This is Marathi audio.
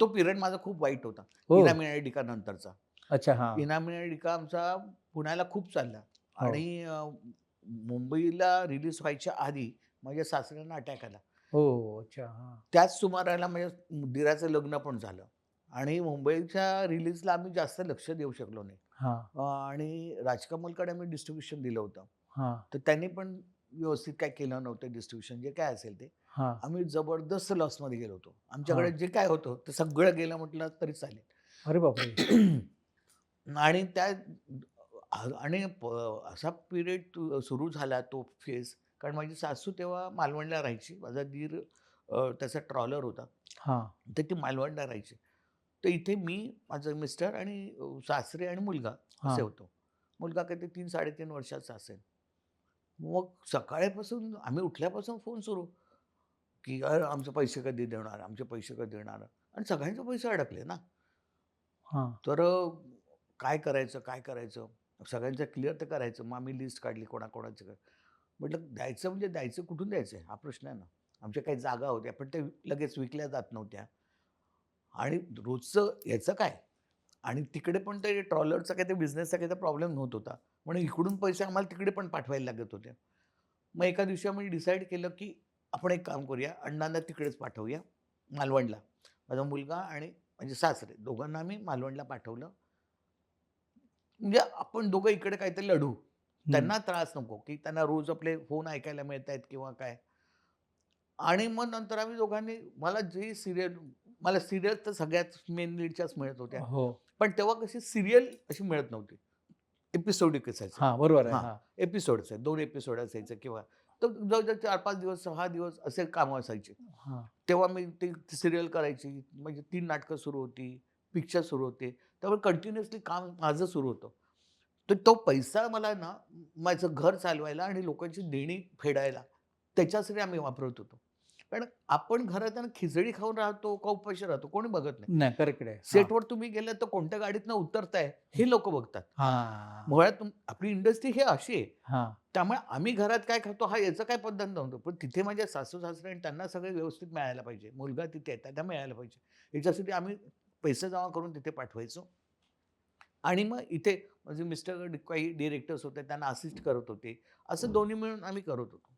तो पिरियड माझा खूप वाईट होता. हो. इनामी डिका नंतरचा अच्छा हा. डिका आमचा पुण्याला खूप चालला. हो. आणि अं, मुंबईला रिलीज व्हायच्या आधी माझ्या सासऱ्यांना अटॅक आला. हो अच्छा हा. त्याच सुमाराला माझ्या दिराचं लग्न पण झालं. आणि मुंबईच्या रिलीजला आम्ही जास्त लक्ष देऊ शकलो नाही. हा. अं, आणि राजकमलकडे आम्ही डिस्ट्रीब्युशन दिलं होतं. हा. तर त्यांनी पण व्यवस्थित काय केलं नव्हतं डिस्ट्रीब्युशन जे काय असेल ते. हा. आम्ही जबरदस्त लॉसमध्ये गेलो होतो. आमच्याकडे जे काय होतं ते सगळं गेलं म्हटलं तरी चालेल. अरे बापरे! आणि त्या आणि प- असा पिरियड सुरू झाला तो फेज कारण माझी सासू तेव्हा मालवणला राहायची. माझा दीर अ, त्याचा ट्रॉलर होता. हा. तर ती मालवणला राहायची. तर इथे मी माझं मिस्टर आणि अ, सासरे आणि मुलगा हा. असे होतो. मुलगा काहीतरी तीन साडेतीन वर्षाचा असेल. मग सकाळपासून आम्ही उठल्यापासून फोन सुरू. की "अरे, आमचे पैसे कधी देणार आमचे पैसे कधी देणार? आणि सगळ्यांचे पैसे अडकले ना. हा. तर काय करायचं काय करायचं? सगळ्यांचं क्लिअर तर करायचं. मग आम्ही लिस्ट काढली कोणाकोणाचं काय? म्हटलं द्यायचं म्हणजे द्यायचं कुठून द्यायचं हा प्रश्न आहे ना. आमच्या काही जागा होत्या पण ते लगेच विकल्या जात नव्हत्या. आणि रोजचं याचं काय? आणि तिकडे पण ते ट्रॉलरचा काही ते बिझनेसचा काही प्रॉब्लेम नव्हत होता म्हणून इकडून पैसे आम्हाला तिकडे पण पाठवायला लागत होते. मग एका दिवशी आम्ही डिसाईड केलं की आपण एक काम करूया अण्णांना तिकडेच पाठवूया मालवणला. माझा मुलगा आणि म्हणजे सासरे दोघांना आम्ही मालवणला पाठवलं. म्हणजे आपण दोघं इकडे काहीतरी लढू. त्यांना त्रास नको की त्यांना रोज आपले फोन ऐकायला मिळत आहेत किंवा काय. आणि मग नंतर आम्ही दोघांनी मला जे सिरियल मला सिरियल तर सगळ्यात मेन लीडच्याच मिळत होत्या. हो. पण तेव्हा कशी सिरियल अशी मिळत नव्हती. एपिसोडिक असायचं हा बरोबर आहे एपिसोड असायचे दोन एपिसोड असायचं किंवा तर जवळजवळ चार पाच दिवस सहा दिवस असे कामं असायचे. हा. तेव्हा मी ते सिरियल करायची म्हणजे तीन नाटकं सुरू होती पिक्चर सुरू होते. त्यामुळे कंटिन्युअसली काम माझं सुरू होतं. तर तो पैसा मला ना माझं घर चालवायला आणि लोकांची देणी फेडायला त्याच्यासाठी आम्ही वापरत होतो. कारण आपण घरात खिचडी खाऊन राहतो का उपाशी राहतो कोणी बघत नाही. करेक्ट. सेटवर तुम्ही गेले तर कोणत्या गाडीतनं उतरताय हे लोक बघतात. हा. मुळात आपली इंडस्ट्री हे अशी आहे. त्यामुळे आम्ही घरात काय खातो हा याचं काय पद्धत नव्हतं. पण तिथे माझ्या सासू सासरे आणि त्यांना सगळे व्यवस्थित मिळायला पाहिजे. मुलगा तिथे त्यांना मिळायला पाहिजे. याच्यासाठी आम्ही पैसे जमा करून तिथे पाठवायचो. आणि मग इथे म्हणजे मिस्टर काही डिरेक्टर्स होते त्यांना असिस्ट करत होते. असं दोन्ही मिळून आम्ही करत होतो.